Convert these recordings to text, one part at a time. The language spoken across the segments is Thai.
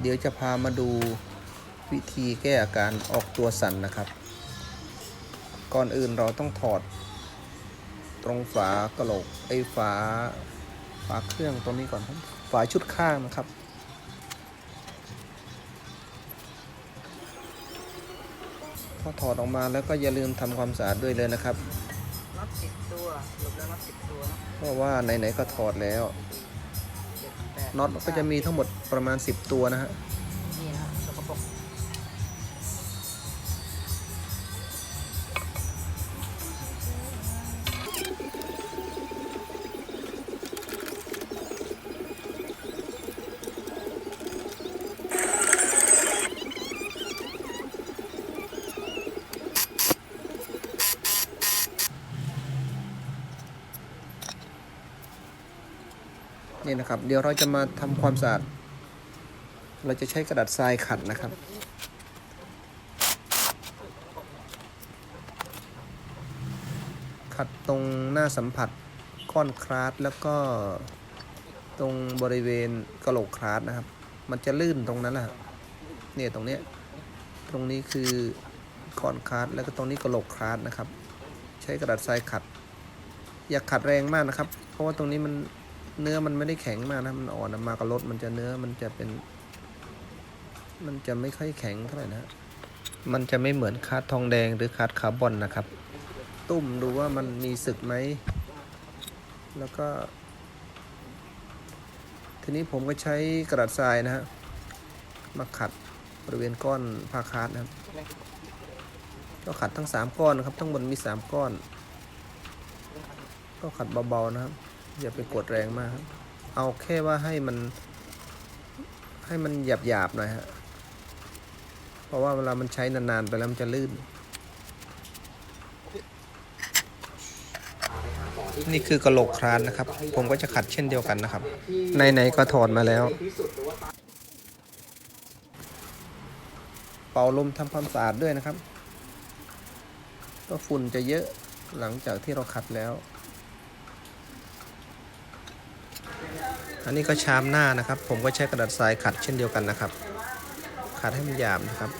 เดี๋ยวจะพามาดูวิธีแก้อาการออกตัวสั่นนะครับ ก่อนอื่นเราต้องถอด ตรงฝากระโหลกไอ้ฝาฝาเครื่องตรงนี้ก่อนครับฝาชุดข้างนะครับ พอถอดออกมาแล้วก็อย่าลืมทำความสะอาดด้วยเลยนะครับน็อตสิบตัวหลบแล้วน็อตสิบตัว เพราะว่าไหนๆก็ถอดแล้ว น็อตก็จะมีทั้งหมดประมาณ 10 ตัวนะฮะ นี่นะสกปรก นี่นะครับ เดี๋ยวเราจะมาทำความสะอาด เราจะใช้กระดาษทรายขัดนะครับ ขัดตรงหน้าสัมผัสก้อนคราสแล้วก็ตรงบริเวณกระโหลกคราสนะครับ มันจะลื่นตรงนั้นแหละเนี่ยตรงเนี้ยตรงนี้คือก้อนคราสแล้วก็ตรงนี้กระโหลกคราสนะครับ ใช้กระดาษทรายขัด อย่าขัดแรงมากนะครับ เพราะว่าตรงนี้มัน เนื้อมันไม่ได้แข็งมากนะมันอ่อนนะมากับรถมันจะเนื้อมันจะเป็น มันจะไม่ค่อยแข็งเท่าไหร่นะมันจะไม่เหมือนคาร์ดทองแดงหรือคาร์ดคาร์บอนนะครับ ตุ่มดูว่ามันมีสึกไหม แล้วก็ ทีนี้ผมก็ใช้กระดาษทรายนะฮะมาขัดบริเวณก้อนผ้าคาร์ดนะครับ ก็ขัดทั้ง 3 ก้อนนะครับ ทั้งหมดมี 3 ก้อน ก็ขัดเบาๆนะครับ อย่าไปกดแรงมากครับ เอาแค่ว่าให้มัน ให้มันหยาบๆหน่อยฮะ เพราะว่าเวลามันใช้นานๆไปแล้วมันจะลื่น นี่คือกระโหลกครานนะครับ ผมก็จะขัดเช่นเดียวกันนะครับ ไหนๆก็ถอดมาแล้ว เป่าลมทำความสะอาดด้วยนะครับ ก็ฝุ่นจะเยอะหลังจากที่เราขัดแล้ว อันนี้ก็ชามหน้านะครับ ผมก็ใช้กระดาษทรายขัดเช่นเดียวกันนะครับ ขัดให้มันหยาบนะครับ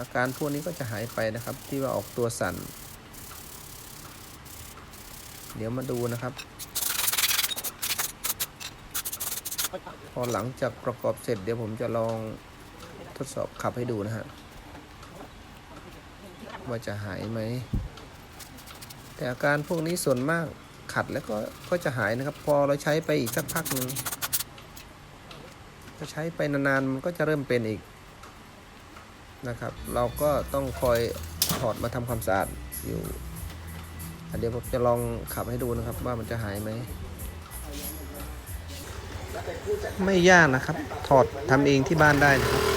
อาการพวกนี้ก็จะหายไปนะครับ ที่ว่าออกตัวสั่น เดี๋ยวมาดูนะครับ พอหลังจากประกอบเสร็จเดี๋ยวผมจะลองทดสอบขับให้ดูนะฮะว่าจะหายไหม แต่อาการพวกนี้ส่วนมากขัดแล้วก็ก็จะหายนะครับ พอเราใช้ไปอีกสักพักหนึ่งก็ใช้ไปนานๆมันก็จะเริ่มเป็นอีกนะครับ เราก็ต้องคอยถอดมาทำความสะอาดอยู่อะเดี๋ยวผมจะลองขับให้ดูนะครับ ว่ามันจะหายไหมไม่ยากนะครับ ถอดทำเองที่บ้านได้นะครับ